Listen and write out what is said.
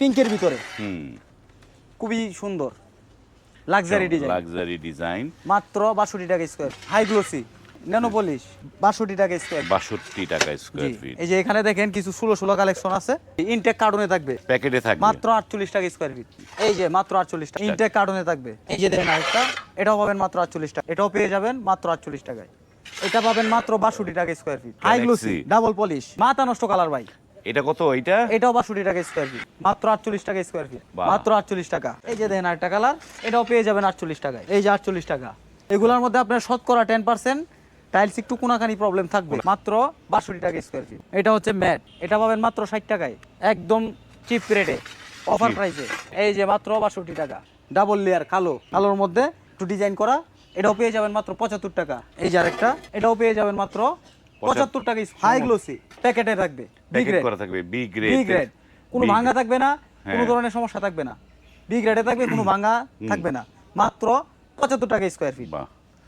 পিঙ্কের ভিতরে। খুবই সুন্দর। লাক্সারি ডিজাইন লাক্সারি ডিজাইন মাত্র বাষট্টি টাকা square high glossy nano polish বাষট্টি টাকা স্কোয়ার বাষট্টি টাকা জি স্কোয়ার ফিট এই যে এখানে দেখেন কিছু ষোলো ষোলো কালেকশন আছে। ইনটেক কার্টুনে থাকবে। প্যাকেটে থাকবে। মাত্র আটচল্লিশ টাকা স্কোয়ার ফিট এই যে মাত্র আটচল্লিশ টাকা। ইনটেক কার্টুনে থাকবে। এই যে দেখেন আরেকটা এটাও পাবেন মাত্র আটচল্লিশ টাকা। এটাও পেয়ে যাবেন মাত্র আটচল্লিশ টাকায়। এটা পাবেন মাত্র বাষট্টি টাকা square feet high glossy. Double polish মাথা নষ্ট কালার ভাই। এটা কত এটা এটাও বাষট্টি টাকা স্কোয়ার ফিট মাত্র আটচল্লিশ টাকা স্কোয়ার ফিট। মাত্র আটচল্লিশ টাকা। এই যে দেখেন আরেকটা কালার এটাও পেয়ে যাবেন আটচল্লিশ টাকায়। এই যে আটচল্লিশ টাকা। এগুলোর মধ্যে আপনার শতকরা টেন পার্সেন্ট টাইলস একটু কোনাখানি প্রবলেম থাকবে। মাত্র বাষট্টি টাকা স্কোয়ার ফিট এটা হচ্ছে ম্যাট এটা পাবেন মাত্র ষাট টাকায়। একদম চিপ রেটে অফার প্রাইসে এই যে মাত্র বাষট্টি টাকা। ডাবল লেয়ার কালো। কালোর মধ্যে একটু ডিজাইন করা। এটাও পেয়ে যাবেন মাত্র পঁচাত্তর টাকা। এই যে আরেকটা এটাও পেয়ে যাবেন মাত্র পঁচাত্তর। টাকা হাই গ্লোসি প্যাকেটে থাকবে। Big packet. করা থাকবে বি বি গ্রেড গ্রেড কোনো ভাঙা থাকবে না কোনো হ্যাঁ। ধরনের সমস্যা থাকবে না। বি গ্রেডে থাকবে কোনো ভাঙা থাকবে না। মাত্র পঁচাত্তর টাকা স্কোয়ার ফিট